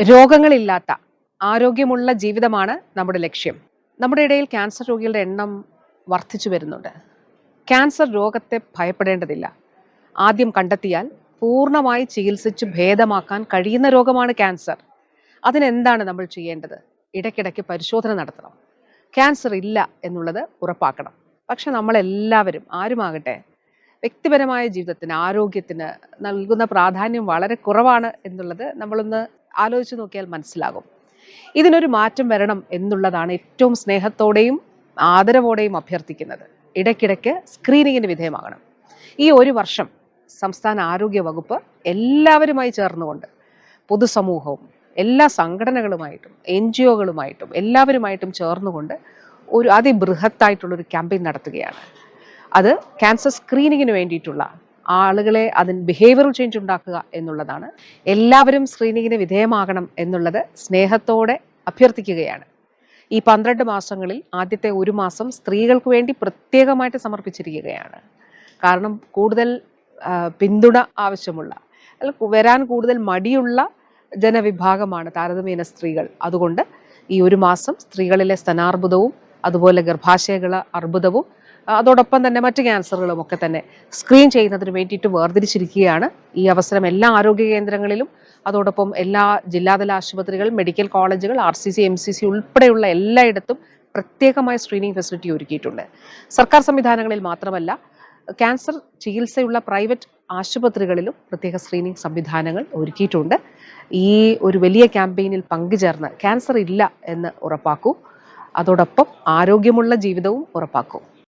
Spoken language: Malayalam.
രോഗങ്ങളില്ലാത്ത ആരോഗ്യമുള്ള ജീവിതമാണ് നമ്മുടെ ലക്ഷ്യം. നമ്മുടെ ഇടയിൽ ക്യാൻസർ രോഗികളുടെ എണ്ണം വർദ്ധിച്ചു വരുന്നുണ്ട്. ക്യാൻസർ രോഗത്തെ ഭയപ്പെടേണ്ടതില്ല. ആദ്യം കണ്ടെത്തിയാൽ പൂർണമായി ചികിത്സിച്ച് ഭേദമാക്കാൻ കഴിയുന്ന രോഗമാണ് ക്യാൻസർ അതിനെന്താണ് നമ്മൾ ചെയ്യേണ്ടത്? ഇടയ്ക്കിടയ്ക്ക് പരിശോധന നടത്തണം. ക്യാൻസർ ഇല്ല എന്നുള്ളത് ഉറപ്പാക്കണം. പക്ഷെ നമ്മളെല്ലാവരും ആരുമാകട്ടെ വ്യക്തിപരമായ ജീവിതത്തിന് ആരോഗ്യത്തിന് നൽകുന്ന പ്രാധാന്യം വളരെ കുറവാണ് എന്നുള്ളത് നമ്മളൊന്ന് ആലോചിച്ച് നോക്കിയാൽ മനസ്സിലാകും. ഇതിനൊരു മാറ്റം വരണം എന്നുള്ളതാണ് ഏറ്റവും സ്നേഹത്തോടെയും ആദരവോടെയും അഭ്യർത്ഥിക്കുന്നത്. ഇടയ്ക്കിടയ്ക്ക് സ്ക്രീനിങ്ങിന് വിധേയമാകണം. ഈ ഒരു വർഷം സംസ്ഥാന ആരോഗ്യ വകുപ്പ് എല്ലാവരുമായി ചേർന്നുകൊണ്ട് പൊതുസമൂഹവും എല്ലാ സംഘടനകളുമായിട്ടും എൻ ജി ഒകളുമായിട്ടും എല്ലാവരുമായിട്ടും ചേർന്നുകൊണ്ട് ഒരു അതിബൃഹത്തായിട്ടുള്ളൊരു ക്യാമ്പയിൻ നടത്തുകയാണ്. അത് ക്യാൻസർ സ്ക്രീനിങ്ങിന് വേണ്ടിയിട്ടുള്ള ആളുകളെ അതിന് ബിഹേവിയറൽ ചേഞ്ച് ഉണ്ടാക്കുക എന്നുള്ളതാണ്. എല്ലാവരും സ്ക്രീനിങ്ങിന് വിധേയമാകണം എന്നുള്ളത് സ്നേഹത്തോടെ അഭ്യർത്ഥിക്കുകയാണ്. ഈ പന്ത്രണ്ട് മാസങ്ങളിൽ ആദ്യത്തെ ഒരു മാസം സ്ത്രീകൾക്ക് വേണ്ടി പ്രത്യേകമായിട്ട് സമർപ്പിച്ചിരിക്കുകയാണ്. കാരണം കൂടുതൽ പിന്തുണ ആവശ്യമുള്ള വരാൻ കൂടുതൽ മടിയുള്ള ജനവിഭാഗമാണ് താരതമ്യേന സ്ത്രീകൾ. അതുകൊണ്ട് ഈ ഒരു മാസം സ്ത്രീകളിലെ സ്തനാർബുദവും അതുപോലെ ഗർഭാശയകള അർബുദവും അതോടൊപ്പം തന്നെ മറ്റ് ക്യാൻസറുകളും ഒക്കെ തന്നെ സ്ക്രീൻ ചെയ്യുന്നതിന് വേണ്ടിയിട്ട് വേർതിരിച്ചിരിക്കുകയാണ്. ഈ അവസരം എല്ലാ ആരോഗ്യ കേന്ദ്രങ്ങളിലും അതോടൊപ്പം എല്ലാ ജില്ലാതല ആശുപത്രികൾ മെഡിക്കൽ കോളേജുകൾ R C C M C C ഉൾപ്പെടെയുള്ള എല്ലായിടത്തും പ്രത്യേകമായ സ്ക്രീനിങ് ഫെസിലിറ്റി ഒരുക്കിയിട്ടുണ്ട്. സർക്കാർ സംവിധാനങ്ങളിൽ മാത്രമല്ല ക്യാൻസർ ചികിത്സയുള്ള പ്രൈവറ്റ് ആശുപത്രികളിലും പ്രത്യേക സ്ക്രീനിങ് സംവിധാനങ്ങൾ ഒരുക്കിയിട്ടുണ്ട്. ഈ ഒരു വലിയ ക്യാമ്പയിനിൽ പങ്കുചേർന്ന് ക്യാൻസർ ഇല്ല എന്ന് ഉറപ്പാക്കൂ. അതോടൊപ്പം ആരോഗ്യമുള്ള ജീവിതവും ഉറപ്പാക്കൂ.